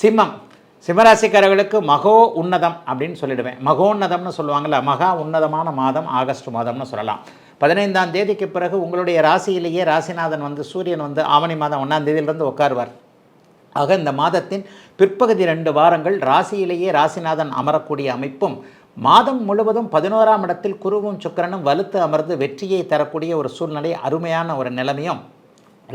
சிம்மம். சிம்மராசிக்காரர்களுக்கு மகோ உன்னதம் அப்படின்னு சொல்லிடுவேன். மகோன்னதம்னு சொல்லுவாங்கள்ல மகா உன்னதமான மாதம் ஆகஸ்ட் மாதம்னு சொல்லலாம். பதினைந்தாம் தேதிக்கு பிறகு உங்களுடைய ராசியிலேயே ராசிநாதன் வந்து சூரியன் வந்து ஆவணி மாதம் ஒன்றாம் தேதியிலிருந்து உட்காருவார். ஆக இந்த மாதத்தின் பிற்பகுதி ரெண்டு வாரங்கள் ராசியிலேயே ராசிநாதன் அமரக்கூடிய அமைப்பும் மாதம் முழுவதும் பதினோராம் இடத்தில் குருவும் சுக்கரனும் வலுத்து அமர்ந்து வெற்றியை தரக்கூடிய ஒரு சூழ்நிலை அருமையான ஒரு நிலைமையும்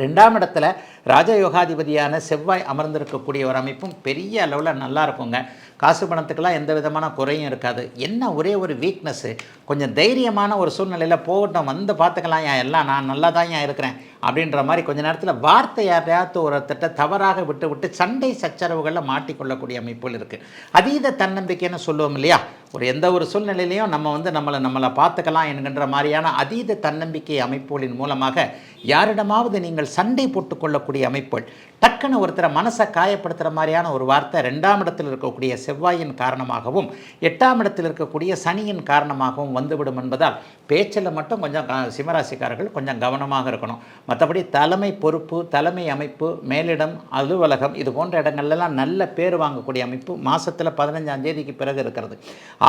ரெண்டாம் இடத்துல ராஜயோகாதிபதியான செவ்வாய் அமர்ந்திருக்கக்கூடிய ஒரு அமைப்பும் பெரிய அளவில் நல்லா இருக்குங்க. காசு பணத்துக்கெல்லாம் எந்த விதமான குறையும் இருக்காது. என்ன ஒரே ஒரு வீக்னஸ்ஸு கொஞ்சம் தைரியமான ஒரு சூழ்நிலையில் போகட்டும் வந்து பார்த்துக்கலாம் ஏன் எல்லாம் நான் நல்லா தான் ஏன் இருக்கிறேன்? அப்படின்ற மாதிரி கொஞ்ச நேரத்தில் வார்த்தை யாரையாவது ஒருத்தட்ட தவறாக விட்டு விட்டு சண்டை சச்சரவுகளில் மாட்டிக்கொள்ளக்கூடிய அமைப்புகள் இருக்குது அதீத தன்னம்பிக்கைன்னு சொல்லுவோம் இல்லையா? ஒரு எந்த ஒரு சூழ்நிலையிலையும் நம்ம வந்து நம்மளை நம்மளை பார்த்துக்கலாம் என்கின்ற மாதிரியான அதீத தன்னம்பிக்கை அமைப்புகளின் மூலமாக யாரிடமாவது நீங்கள் சண்டை போட்டுக்கொள்ளக்கூடிய அமைப்புகள் டக்குன்னு ஒருத்தரை மனசை காயப்படுத்துகிற மாதிரியான ஒரு வார்த்தை ரெண்டாம் இடத்தில் இருக்கக்கூடிய செவ்வாயின் காரணமாகவும் எட்டாம் இடத்தில் இருக்கக்கூடிய சனியின் காரணமாகவும் வந்துவிடும் என்பதால் பேச்சில் மட்டும் கொஞ்சம் சிம்மராசிக்காரர்கள் கொஞ்சம் கவனமாக இருக்கணும். மற்றபடி தலைமை பொறுப்பு தலைமை அமைப்பு மேலிடம் அலுவலகம் இது போன்ற இடங்கள்லாம் நல்ல பேர் வாங்கக்கூடிய அமைப்பு மாதத்தில் பதினஞ்சாம் தேதிக்கு பிறகு இருக்கிறது.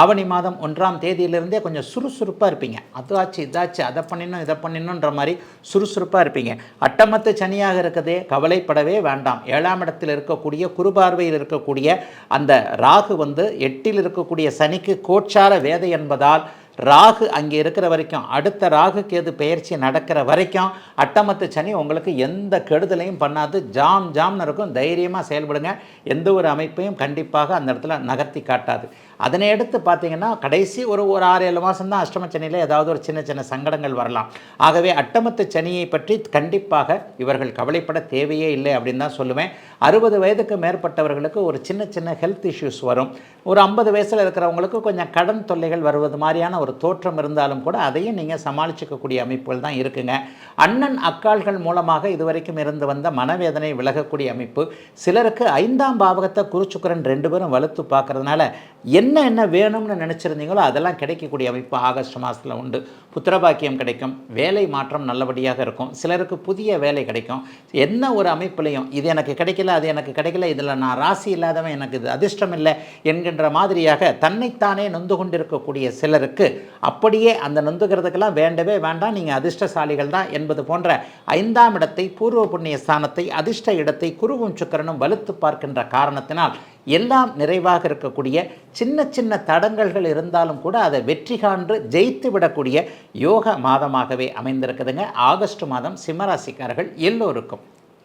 ஆவணி மாதம் ஒன்றாம் தேதியிலிருந்தே கொஞ்சம் சுறுசுறுப்பாக இருப்பீங்க. அதாச்சு இதாச்சு அதை பண்ணிடணும் இதை பண்ணிடணுன்ற மாதிரி சுறுசுறுப்பாக இருப்பீங்க. அட்டமத்து சனியாக இருக்கதே கவலைப்படவே வேண்டாம். ஏழாம் இடத்தில் இருக்கக்கூடிய குறுபார்வையில் இருக்கக்கூடிய அந்த ராகு வந்து எட்டில் இருக்கக்கூடிய சனிக்கு கோச்சார வேதை என்பதால் ராகு அங்கே இருக்கிற வரைக்கும் அடுத்த ராகு கேது பெயர்ச்சி நடக்கிற வரைக்கும் அட்டமத்து சனி உங்களுக்கு எந்த கெடுதலையும் பண்ணாது. ஜாம் ஜாம்னு இருக்கும். தைரியமாக செயல்படுங்க. எந்த ஒரு அமைப்பையும் கண்டிப்பாக அந்த இடத்துல நகர்த்தி காட்டாது. அதனை எடுத்து பார்த்தீங்கன்னா கடைசி ஒரு ஒரு ஆறு ஏழு மாதம் தான் அஷ்டம சனியில் ஏதாவது ஒரு சின்ன சின்ன சங்கடங்கள் வரலாம். ஆகவே அட்டமத்து சனியை பற்றி கண்டிப்பாக இவர்கள் கவலைப்பட தேவையே இல்லை அப்படின்னு தான் சொல்லுவேன். அறுபது வயதுக்கு மேற்பட்டவர்களுக்கு ஒரு சின்ன சின்ன ஹெல்த் இஷ்யூஸ் வரும். ஒரு ஐம்பது வயசில் இருக்கிறவங்களுக்கு கொஞ்சம் கடன் தொல்லைகள் வருவது மாதிரியான ஒரு தோற்றம் இருந்தாலும் கூட அதையும் நீங்கள் சமாளிச்சுக்கக்கூடிய அமைப்புகள் தான் இருக்குங்க. அண்ணன் அக்கால்கள் மூலமாக இதுவரைக்கும் இருந்து வந்த மனவேதனை விலகக்கூடிய அமைப்பு. சிலருக்கு ஐந்தாம் பாவகத்தை குருச்சுக்கரன் ரெண்டு பேரும் வலுத்து பார்க்கறதுனால என்ன என்ன வேணும்னு நினச்சிருந்தீங்களோ அதெல்லாம் கிடைக்கக்கூடிய அமைப்பு ஆகஸ்ட் மாதத்தில் உண்டு. புத்திரபாக்கியம் கிடைக்கும். வேலை மாற்றம் நல்லபடியாக இருக்கும். சிலருக்கு புதிய வேலை கிடைக்கும். என்ன ஒரு அமைப்புலையும் இது எனக்கு கிடைக்கல அது எனக்கு கிடைக்கல இதில் நான் ராசி இல்லாதவன் எனக்கு இது அதிர்ஷ்டம் இல்லை என்கின்ற மாதிரியாக தன்னைத்தானே நொந்து கொண்டிருக்கக்கூடிய சிலருக்கு அப்படியே அந்த நொந்துகிறதுக்கெல்லாம் வேண்டவே வேண்டாம். நீங்கள் அதிர்ஷ்டசாலிகள் தான் என்பது போன்ற ஐந்தாம் இடத்தை பூர்வ புண்ணிய ஸ்தானத்தை அதிர்ஷ்ட இடத்தை குருவும் சுக்கரனும் வலுத்து பார்க்கின்ற காரணத்தினால் எல்லாம் நிறைவாக இருக்கக்கூடிய சின்ன சின்ன தடங்கல்கள் இருந்தாலும் கூட அதை வெற்றி காண்டு ஜெயித்து விடக்கூடிய யோக மாதமாகவே அமைந்திருக்குதுங்க. ஆகஸ்ட் மாதம் சிம்மராசிக்காரர்கள் எல்லோருக்கும்.